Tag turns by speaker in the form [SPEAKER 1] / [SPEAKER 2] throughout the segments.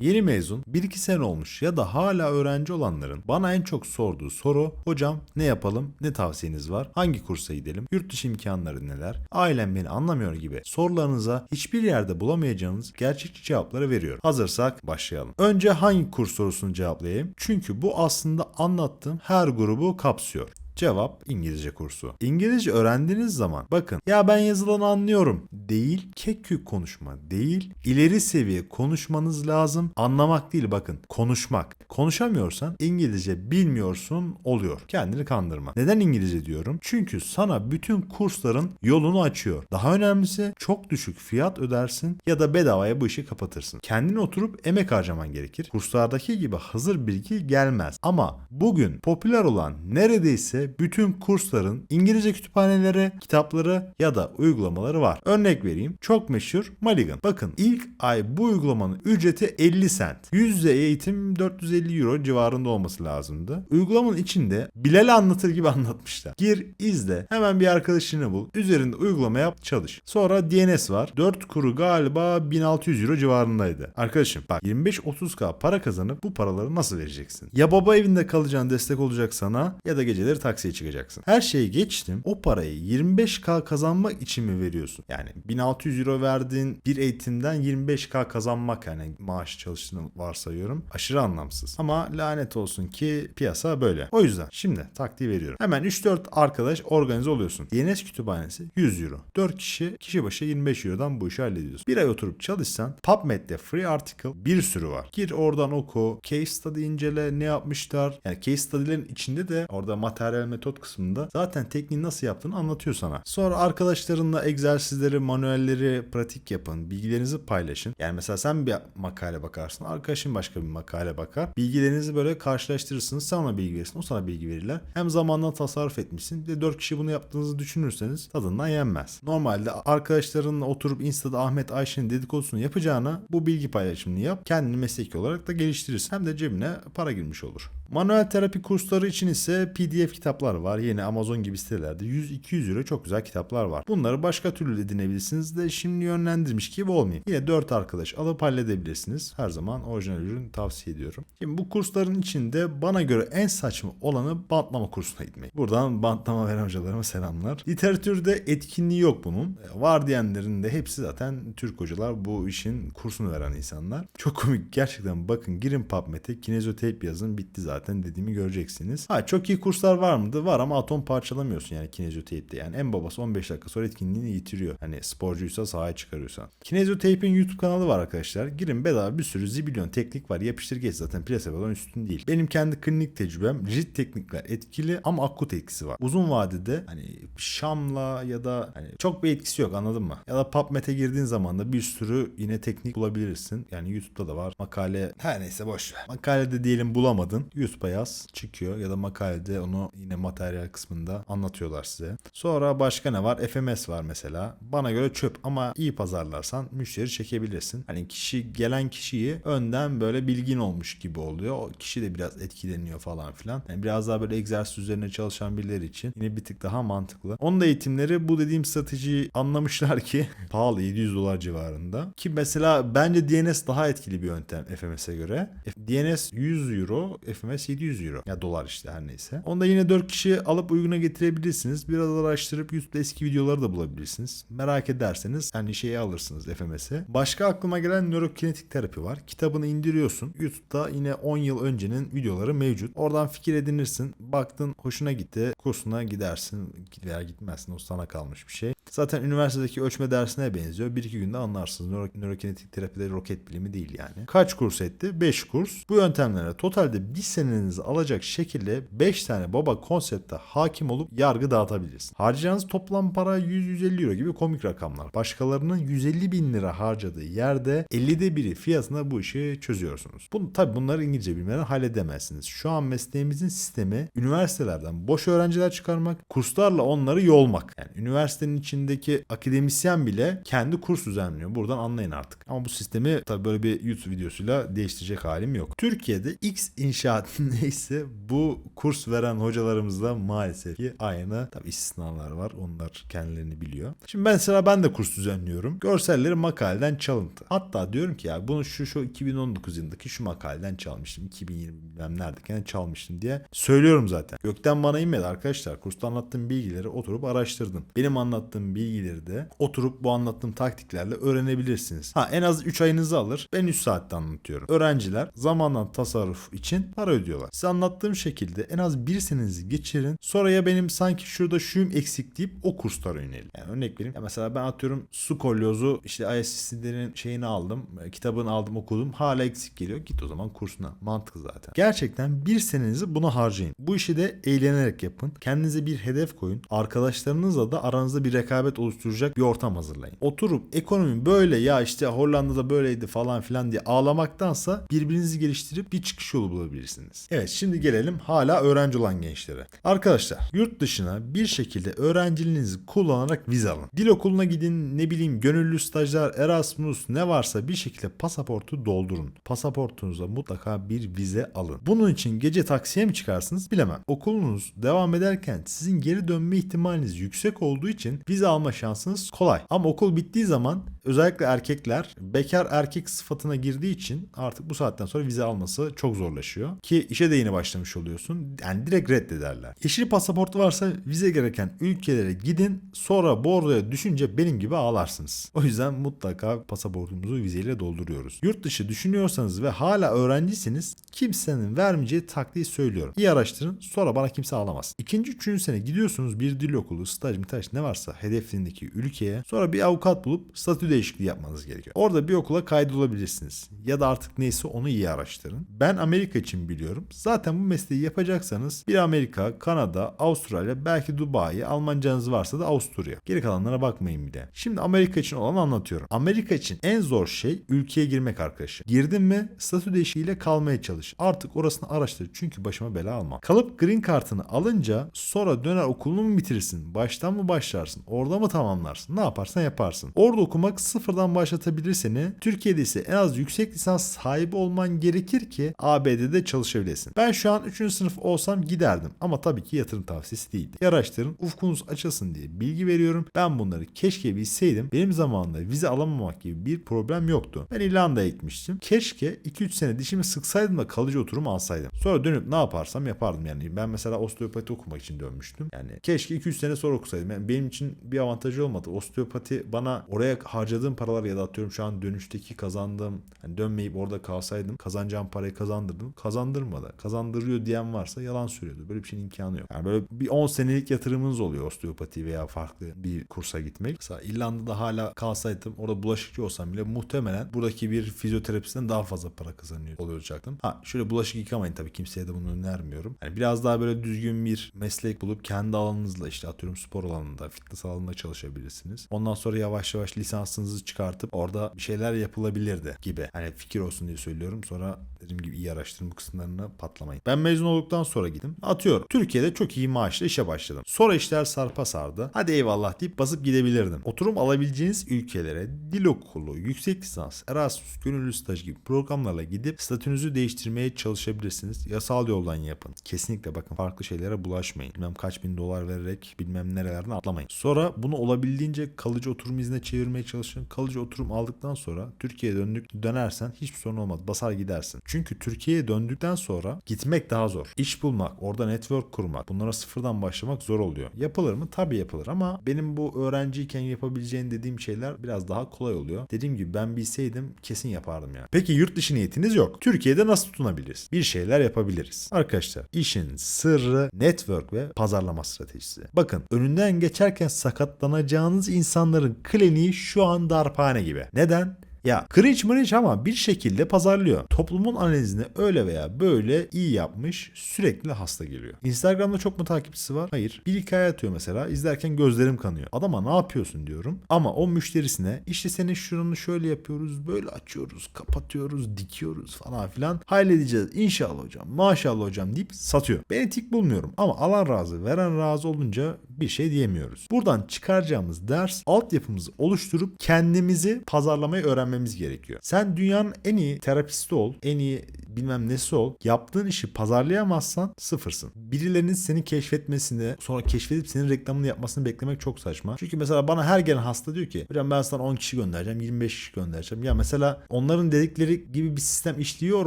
[SPEAKER 1] Yeni mezun 1-2 sene olmuş ya da hala öğrenci olanların bana en çok sorduğu soru hocam ne yapalım ne tavsiyeniz var hangi kursa gidelim yurt dışı imkanları neler ailem beni anlamıyor gibi sorularınıza hiçbir yerde bulamayacağınız gerçekçi cevapları veriyorum. Hazırsak başlayalım. Önce hangi kurs sorusunu cevaplayayım çünkü bu aslında anlattığım her grubu kapsıyor. Cevap İngilizce kursu. İngilizce öğrendiğiniz zaman bakın ya ben yazılanı anlıyorum değil kek kük konuşma değil ileri seviye konuşmanız lazım anlamak değil bakın konuşmak. Konuşamıyorsan İngilizce bilmiyorsun oluyor. Kendini kandırma. Neden İngilizce diyorum? Çünkü sana bütün kursların yolunu açıyor. Daha önemlisi çok düşük fiyat ödersin ya da bedavaya bu işi kapatırsın. Kendin oturup emek harcaman gerekir. Kurslardaki gibi hazır bilgi gelmez. Ama bugün popüler olan neredeyse bütün kursların İngilizce kütüphaneleri, kitapları ya da uygulamaları var. Örnek vereyim. Çok meşhur Maligan. Bakın ilk ay bu uygulamanın ücreti 50 cent. Yüz yüze eğitim 450 euro civarında olması lazımdı. Uygulamanın içinde Bilal anlatır gibi anlatmışlar. Gir, izle, hemen bir arkadaşını bul, üzerinde uygulama yap, çalış. Sonra DNS var. 4 kuru galiba 1600 euro civarındaydı. Arkadaşım bak 25-30k para kazanıp bu paraları nasıl vereceksin? Ya baba evinde kalacağın destek olacak sana ya da geceleri taksiye çıkacaksın. Her şeyi geçtim. O parayı 25k kazanmak için mi veriyorsun? Yani 1600 euro verdiğin bir eğitimden 25k kazanmak yani maaş çalıştığını varsayıyorum. Aşırı anlamsız. Ama lanet olsun ki piyasa böyle. O yüzden şimdi taktiği veriyorum. Hemen 3-4 arkadaş organize oluyorsun. DNS kütüphanesi 100 euro. 4 kişi kişi başı 25 eurodan bu işi hallediyorsun. Bir ay oturup çalışsan PubMed'de free article bir sürü var. Gir oradan oku. Case study incele ne yapmışlar. Yani case study'lerin içinde de orada materyal metot kısmında zaten tekniği nasıl yaptığını anlatıyor sana. Sonra arkadaşlarınla egzersizleri, manuelleri pratik yapın. Bilgilerinizi paylaşın. Yani mesela sen bir makale bakarsın. Arkadaşın başka bir makale bakar. Bilgilerinizi böyle karşılaştırırsınız. Sen ona bilgi verirsin. O sana bilgi verirler. Hem zamandan tasarruf etmişsin. Bir de 4 kişi bunu yaptığınızı düşünürseniz tadından yenmez. Normalde arkadaşlarınla oturup Insta'da Ahmet Ayşe'nin dedikodusunu yapacağına bu bilgi paylaşımını yap. Kendini mesleki olarak da geliştirirsin. Hem de cebine para girmiş olur. Manuel terapi kursları için ise PDF kitaplar var. Yine Amazon gibi sitelerde 100-200 euro çok güzel kitaplar var. Bunları başka türlü edinebilirsiniz de şimdi yönlendirmiş gibi olmayayım. Yine 4 arkadaş alıp halledebilirsiniz. Her zaman orijinal ürün tavsiye ediyorum. Şimdi bu kursların içinde bana göre en saçma olanı bantlama kursuna gitmek. Buradan bantlama veren hocalarıma selamlar. Literatürde etkinliği yok bunun. Var diyenlerin de hepsi zaten Türk hocalar bu işin kursunu veren insanlar. Çok komik gerçekten bakın girin PubMed'e kinezotape yazın bitti zaten dediğimi göreceksiniz. Ha çok iyi kurslar var mıydı? Var ama atom parçalamıyorsun yani kineziotape'de. Yani en babası 15 dakika sonra etkinliğini yitiriyor. Hani sporcuysa sahaya çıkarıyorsan. Kineziotape'in YouTube kanalı var arkadaşlar. Girin bedava bir sürü zibilyon teknik var. Yapıştır geç zaten plasebo'dan üstün değil. Benim kendi klinik tecrübem rigid teknikler etkili ama akut etkisi var. Uzun vadede hani Şam'la ya da hani çok bir etkisi yok anladın mı? Ya da PubMed'e girdiğin zaman da bir sürü yine teknik bulabilirsin. Yani YouTube'da da var. Makale her neyse boş ver. Makalede diyelim bulamadın. YouTube'a yaz çıkıyor ya da makalede onu yine materyal kısmında anlatıyorlar size. Sonra başka ne var? FMS var mesela. Bana göre çöp ama iyi pazarlarsan müşteri çekebilirsin. Hani kişi gelen kişiyi önden böyle bilgin olmuş gibi oluyor. O kişi de biraz etkileniyor falan filan. Yani biraz daha böyle egzersiz üzerine çalışan birileri için yine bir tık daha mantıklı. Onun da eğitimleri bu dediğim stratejiyi anlamışlar ki pahalı 700 dolar civarında. Ki mesela bence DNS daha etkili bir yöntem FMS'e göre. DNS 100 euro, FMS 700 euro. Ya dolar işte her neyse. Onda yine 4 kişi alıp uyguna getirebilirsiniz. Biraz araştırıp YouTube'da eski videoları da bulabilirsiniz. Merak ederseniz hani şeyi alırsınız FMS'e. Başka aklıma gelen nörokinetik terapi var. Kitabını indiriyorsun. YouTube'da yine 10 yıl öncenin videoları mevcut. Oradan fikir edinirsin. Baktın hoşuna gitti. Kursuna gidersin veya gitmezsin. O sana kalmış bir şey. Zaten üniversitedeki ölçme dersine benziyor. Bir iki günde anlarsınız. Nöro, nörokinetik terapide roket bilimi değil yani. Kaç kurs etti? 5 kurs. Bu yöntemlere totalde bir senenizi alacak şekilde 5 tane baba konsepte hakim olup yargı dağıtabilirsiniz. Harcayacağınız toplam para 100-150 euro gibi komik rakamlar. Başkalarının 150 bin lira harcadığı yerde 50'de biri fiyatına bu işi çözüyorsunuz. Bunu, tabii bunları İngilizce bilmeden halledemezsiniz. Şu an mesleğimizin sistemi üniversitelerden boş öğrenciler çıkarmak, kurslarla onları yolmak. Yani üniversitenin içindeki akademisyen bile kendi kurs düzenliyor. Buradan anlayın artık. Ama bu sistemi tabii böyle bir YouTube videosuyla değiştirecek halim yok. Türkiye'de X inşaat Neyse bu kurs veren hocalarımız da maalesef ki aynı. Tabi istisnalar var. Onlar kendilerini biliyor. Şimdi mesela ben de kurs düzenliyorum. Görselleri makaleden çalıntı. Hatta diyorum ki ya bunu şu şu 2019 yılındaki şu makaleden çalmıştım. 2020 bilmem neredeyken çalmıştım diye söylüyorum zaten. Gökten bana inmedi arkadaşlar. Kursta anlattığım bilgileri oturup araştırdım. Benim anlattığım bilgileri de oturup bu anlattığım taktiklerle öğrenebilirsiniz. Ha en az 3 ayınızı alır. Ben 3 saatte anlatıyorum. Öğrenciler zamandan tasarruf için para ödüyorlar. Size anlattığım şekilde en az bir senenizi geçirin. Sonra ya benim sanki şurada şuyum eksik deyip o kurslara yönelin. Yani örnek vereyim. Ya mesela ben atıyorum su kolyozu işte ISS'lerin şeyini aldım. e, Kitabını aldım okudum. Hala eksik geliyor. Git o zaman kursuna. Mantıklı zaten. Gerçekten bir senenizi buna harcayın. Bu işi de eğlenerek yapın. Kendinize bir hedef koyun. Arkadaşlarınızla da aranızda bir rekabet oluşturacak bir ortam hazırlayın. Oturup ekonomi böyle ya işte Hollanda'da böyleydi falan filan diye ağlamaktansa birbirinizi geliştirip bir çıkış yolu bulabilirsiniz. Evet şimdi gelelim hala öğrenci olan gençlere. Arkadaşlar yurt dışına bir şekilde öğrenciliğinizi kullanarak vize alın. Dil okuluna gidin ne bileyim gönüllü stajlar Erasmus ne varsa bir şekilde pasaportu doldurun. Pasaportunuza mutlaka bir vize alın. Bunun için gece taksiye mi çıkarsınız bilemem. Okulunuz devam ederken sizin geri dönme ihtimaliniz yüksek olduğu için vize alma şansınız kolay. Ama okul bittiği zaman özellikle erkekler bekar erkek sıfatına girdiği için artık bu saatten sonra vize alması çok zorlaşıyor. Ki işe de yeni başlamış oluyorsun. Yani direkt reddederler. Yeşil pasaport varsa vize gereken ülkelere gidin. Sonra bordoya düşünce benim gibi ağlarsınız. O yüzden mutlaka pasaportumuzu vizeyle dolduruyoruz. Yurt dışı düşünüyorsanız ve hala öğrencisiniz kimsenin vermeyeceği taktiği söylüyorum. İyi araştırın sonra bana kimse ağlamaz. İkinci, üçüncü sene gidiyorsunuz bir dil okulu, staj, mitaj ne varsa hedefindeki ülkeye. Sonra bir avukat bulup statü değişikliği yapmanız gerekiyor. Orada bir okula kaydolabilirsiniz. Ya da artık neyse onu iyi araştırın. Ben Amerika için biliyorum. Zaten bu mesleği yapacaksanız bir Amerika, Kanada, Avustralya, belki Dubai, Almancanız varsa da Avusturya. Geri kalanlara bakmayın bile. Şimdi Amerika için olanı anlatıyorum. Amerika için en zor şey ülkeye girmek arkadaşlar. Girdin mi statü değişikliğiyle kalmaya çalış. Artık orasını araştır çünkü başıma bela alma. Kalıp green kartını alınca sonra döner okulunu mu bitirirsin? Baştan mı başlarsın? Orada mı tamamlarsın? Ne yaparsan yaparsın. Orada okumak sıfırdan başlatabilir seni. Türkiye'de ise en az yüksek lisans sahibi olman gerekir ki ABD'de çalışabilesin. Ben şu an 3. sınıf olsam giderdim ama tabii ki yatırım tavsiyesi değil. Araştırın ufkunuz açılsın diye bilgi veriyorum. Ben bunları keşke bilseydim. Benim zamanında vize alamamak gibi bir problem yoktu. Ben İrlanda'ya gitmiştim. Keşke 2-3 sene dişimi sıksaydım da kalıcı oturum alsaydım. Sonra dönüp ne yaparsam yapardım yani. Ben mesela osteopati okumak için dönmüştüm. Yani keşke 2-3 sene sonra okusaydım. Yani benim için bir avantajı olmadı. Osteopati bana oraya harcadığım paralar ya da atıyorum şu an dönüşteki kazandığım hani dönmeyip orada kalsaydım kazanacağım parayı kazandırdım. Kazandırmadı. Kazandırıyor diyen varsa yalan söylüyordu. Böyle bir şeyin imkanı yok. Yani böyle bir 10 senelik yatırımınız oluyor osteopati veya farklı bir kursa gitmek. Mesela İrlanda'da hala kalsaydım orada bulaşıkçı olsam bile muhtemelen buradaki bir fizyoterapisten daha fazla para kazanıyor olacaktım. Ha şöyle bulaşık yıkamayın tabii kimseye de bunu önermiyorum. Yani biraz daha böyle düzgün bir meslek bulup kendi alanınızla işte atıyorum spor alanında, fitness alanında çalışabilirsiniz. Ondan sonra yavaş yavaş lisansınızı çıkartıp orada bir şeyler yapılabilirdi gibi. Hani fikir olsun diye söylüyorum. Sonra dediğim gibi iyi araştırma kısımlarına patlamayın. Ben mezun olduktan sonra gittim. Atıyorum. Türkiye'de çok iyi maaşla işe başladım. Sonra işler sarpa sardı. Hadi eyvallah deyip basıp gidebilirdim. Oturum alabileceğiniz ülkelere dil okulu, yüksek lisans, Erasmus, gönüllü staj gibi programlarla gidip statünüzü değiştirmeye çalışabilirsiniz. Yasal yoldan yapın. Kesinlikle bakın farklı şeylere bulaşmayın. Bilmem kaç bin dolar vererek bilmem nerelerden atlamayın. Sonra bunu olabildiğince kalıcı oturum iznine çevirmeye çalışın. Kalıcı oturum aldıktan sonra Türkiye'ye döndük dönersen hiçbir sorun olmaz. Basar gidersin. Çünkü Türkiye'ye döndükten sonra gitmek daha zor. İş bulmak, orada network kurmak, bunlara sıfırdan başlamak zor oluyor. Yapılır mı? Tabii yapılır ama benim bu öğrenciyken yapabileceğin dediğim şeyler biraz daha kolay oluyor. Dediğim gibi ben bilseydim kesin yapardım yani. Peki yurt dışı niyetiniz yok. Türkiye'de nasıl tutunabiliriz? Bir şeyler yapabiliriz. Arkadaşlar işin sırrı network ve pazarlama stratejisi. Bakın önünden geçerken sakatlanacağınız insanların kliniği şu an darphane gibi. Neden? Ya cringe mringe ama bir şekilde pazarlıyor. Toplumun analizini öyle veya böyle iyi yapmış sürekli hasta geliyor. Instagram'da çok mu takipçisi var? Hayır. Bir hikaye atıyor mesela izlerken gözlerim kanıyor. Adama ne yapıyorsun diyorum. Ama o müşterisine işte senin şuranı şöyle yapıyoruz böyle açıyoruz kapatıyoruz dikiyoruz falan filan. Halledeceğiz inşallah hocam maşallah hocam deyip satıyor. Ben etik bulmuyorum ama alan razı veren razı olunca bir şey diyemiyoruz. Buradan çıkaracağımız ders altyapımızı oluşturup kendimizi pazarlamayı öğrenmemiz gerekiyor. Sen dünyanın en iyi terapisti ol, en iyi bilmem nesi ol. Yaptığın işi pazarlayamazsan sıfırsın. Birilerinin seni keşfetmesini sonra keşfedip senin reklamını yapmasını beklemek çok saçma. Çünkü mesela bana her gelen hasta diyor ki hocam ben sana 10 kişi göndereceğim 25 kişi göndereceğim. Ya mesela onların dedikleri gibi bir sistem işliyor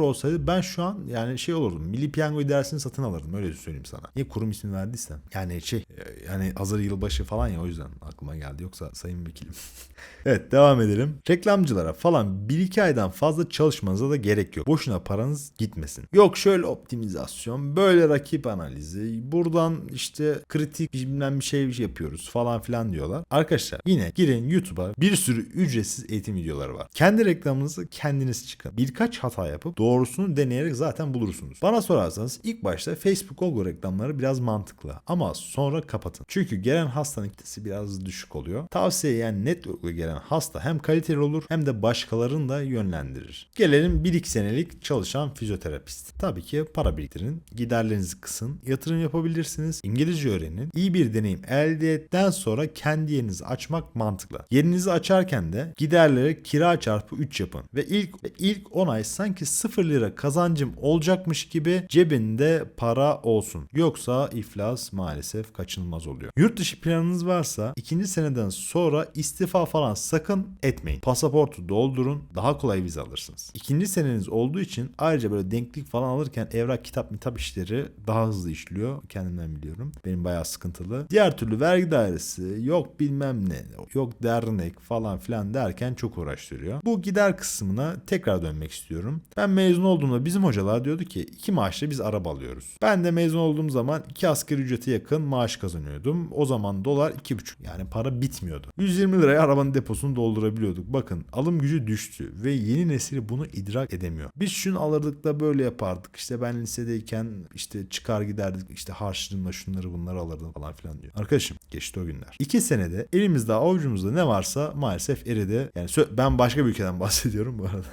[SPEAKER 1] olsaydı ben şu an yani şey olurdum. Milli Piyango idaresini satın alırdım öyle söyleyeyim sana. Niye kurum ismini verdiysem. Yani şey e, yani hazır yılbaşı falan ya o yüzden aklıma geldi. Yoksa sayın vekilim. evet devam edelim. Reklamcılara falan 1-2 aydan fazla çalışmanıza da gerek yok. Boşuna paranız gitmesin. Yok şöyle optimizasyon, böyle rakip analizi, buradan işte kritik bilmem bir şey yapıyoruz falan filan diyorlar. Arkadaşlar yine girin YouTube'a bir sürü ücretsiz eğitim videoları var. Kendi reklamınızı kendiniz çıkın. Birkaç hata yapıp doğrusunu deneyerek zaten bulursunuz. Bana sorarsanız ilk başta Facebook Google reklamları biraz mantıklı ama sonra kapatın. Çünkü gelen hastanın kitlesi biraz düşük oluyor. Tavsiye yani network'le gelen hasta hem kaliteli olur hem de başkalarını da yönlendirir. Gelelim 1-2 senelik çalışan fizyoterapist. Tabii ki para biriktirin, giderlerinizi kısın, yatırım yapabilirsiniz, İngilizce öğrenin. İyi bir deneyim elde ettikten sonra kendi yerinizi açmak mantıklı. Yerinizi açarken de giderleri kira çarpı 3 yapın ve ilk ilk 10 ay sanki 0 lira kazancım olacakmış gibi cebinde para olsun. Yoksa iflas maalesef kaçınılmaz oluyor. Yurt dışı planınız varsa ikinci seneden sonra istifa falan sakın etmeyin. Pasaportu doldurun daha kolay vize alırsınız. İkinci seneniz olduğu için ayrıca böyle denklik falan alırken evrak kitap mitap işleri daha hızlı işliyor. Kendimden biliyorum. Benim bayağı sıkıntılı. Diğer türlü vergi dairesi yok bilmem ne yok dernek falan filan derken çok uğraştırıyor. Bu gider kısmına tekrar dönmek istiyorum. Ben mezun olduğumda bizim hocalar diyordu ki iki maaşla biz araba alıyoruz. Ben de mezun olduğum zaman iki asgari ücrete yakın maaş kazanıyordum. O zaman dolar iki buçuk yani para bitmiyordu. 120 liraya arabanın deposunu doldurabiliyorduk. Bakın alım gücü düştü ve yeni nesil bunu idrak edemiyor. Biz şunu alırdık da böyle yapardık. İşte ben lisedeyken işte çıkar giderdik işte harçlığımla şunları bunları alırdım falan filan diyor. Arkadaşım geçti o günler. İki senede elimizde avucumuzda ne varsa maalesef eridi. Yani ben başka bir ülkeden bahsediyorum bu arada.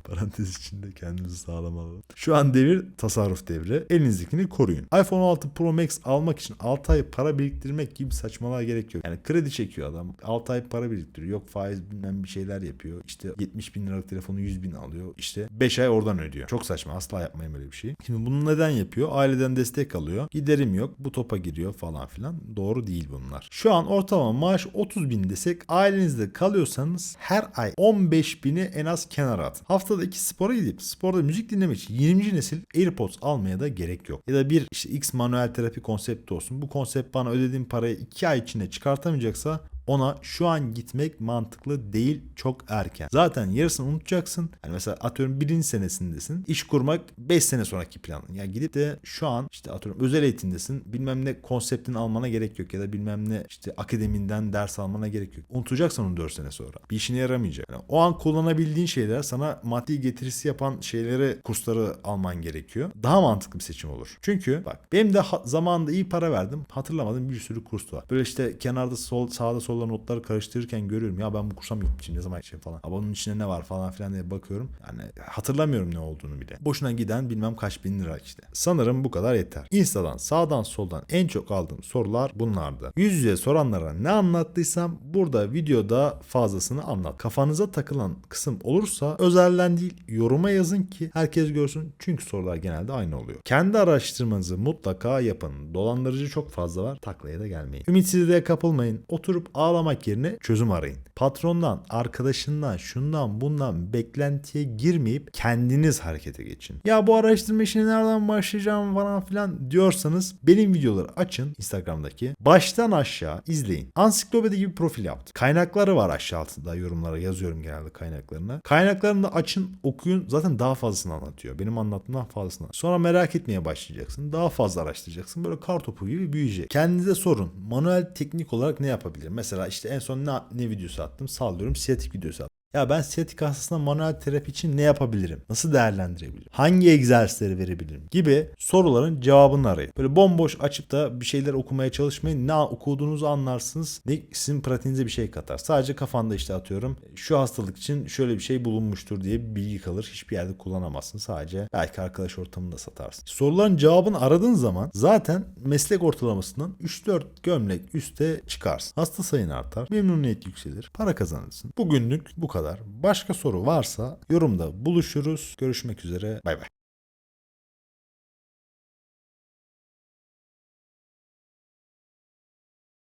[SPEAKER 1] Parantez içinde kendimizi sağlamalı. Şu an devir tasarruf devri. Elinizdekini koruyun. iPhone 16 Pro Max almak için 6 ay para biriktirmek gibi saçmalığa gerek yok. Yani kredi çekiyor adam. 6 ay para biriktiriyor. Yok faiz bilmem bir şeyler yapıyor. İşte 70 bin liralık telefonu 100 bin alıyor. İşte 5 ay oradan ödüyor. Çok saçma. Asla yapmayın böyle bir şey. Şimdi bunu neden yapıyor? Aileden destek alıyor. Giderim yok. Bu topa giriyor falan filan. Doğru değil bunlar. Şu an ortalama maaş 30 bin desek ailenizde kalıyorsanız her ay 15 bini en az kenara at. Haftada iki spora gidip sporda müzik dinlemek için 20. nesil AirPods almaya da gerek yok. Ya da bir işte X manuel terapi konsepti olsun. Bu konsept bana ödediğim parayı 2 ay içinde çıkartamayacaksa ona şu an gitmek mantıklı değil çok erken. Zaten yarısını unutacaksın. Yani mesela atıyorum birinci senesindesin. İş kurmak 5 sene sonraki plan. Ya yani gidip de şu an işte atıyorum özel eğitimdesin. Bilmem ne konseptini almana gerek yok ya da bilmem ne işte akademinden ders almana gerek yok. Unutacaksın onu 4 sene sonra. Bir işine yaramayacak. Yani o an kullanabildiğin şeyler sana maddi getirisi yapan şeyleri kursları alman gerekiyor. Daha mantıklı bir seçim olur. Çünkü bak benim de zamanında iyi para verdim. Hatırlamadığım bir sürü kurs var. Böyle işte kenarda sol sağda solda notları karıştırırken görüyorum. Ya ben bu kursa mı gitmişim ne zaman şey falan. Ama bunun içinde ne var falan filan diye bakıyorum. Yani hatırlamıyorum ne olduğunu bile. Boşuna giden bilmem kaç bin lira işte. Sanırım bu kadar yeter. Insta'dan sağdan soldan en çok aldığım sorular bunlardı. Yüz yüze soranlara ne anlattıysam burada videoda fazlasını anlat. Kafanıza takılan kısım olursa özelden değil yoruma yazın ki herkes görsün. Çünkü sorular genelde aynı oluyor. Kendi araştırmanızı mutlaka yapın. Dolandırıcı çok fazla var. Taklaya da gelmeyin. Ümitsizliğe kapılmayın. Oturup ağlamak yerine çözüm arayın. Patrondan, arkadaşından, şundan bundan beklentiye girmeyip kendiniz harekete geçin. Ya bu araştırma işine nereden başlayacağım falan filan diyorsanız benim videoları açın Instagram'daki. Baştan aşağı izleyin. Ansiklopedi gibi profil yaptım. Kaynakları var aşağı altında yorumlara yazıyorum genelde kaynaklarına. Kaynaklarını da açın okuyun zaten daha fazlasını anlatıyor. Benim anlattığımdan fazlasını. Sonra merak etmeye başlayacaksın. Daha fazla araştıracaksın. Böyle kar topu gibi büyüyecek. Kendinize sorun. Manuel teknik olarak ne yapabilirim? Mesela işte en son ne, ne videosu attım? Sallıyorum siyatik videosu attım. Ya ben siyatik hastasına manuel terapi için ne yapabilirim? Nasıl değerlendirebilirim? Hangi egzersizleri verebilirim? Gibi soruların cevabını arayın. Böyle bomboş açıp da bir şeyler okumaya çalışmayın. Ne okuduğunuzu anlarsınız. Ne sizin pratiğinize bir şey katar. Sadece kafanda işte atıyorum şu hastalık için şöyle bir şey bulunmuştur diye bir bilgi kalır. Hiçbir yerde kullanamazsın. Sadece belki arkadaş ortamında satarsın. Soruların cevabını aradığın zaman zaten meslek ortalamasından 3-4 gömlek üste çıkarsın. Hasta sayın artar. Memnuniyet yükselir. Para kazanırsın. Bugünlük bu kadar. Başka soru varsa yorumda buluşuruz. Görüşmek üzere. Bay bay.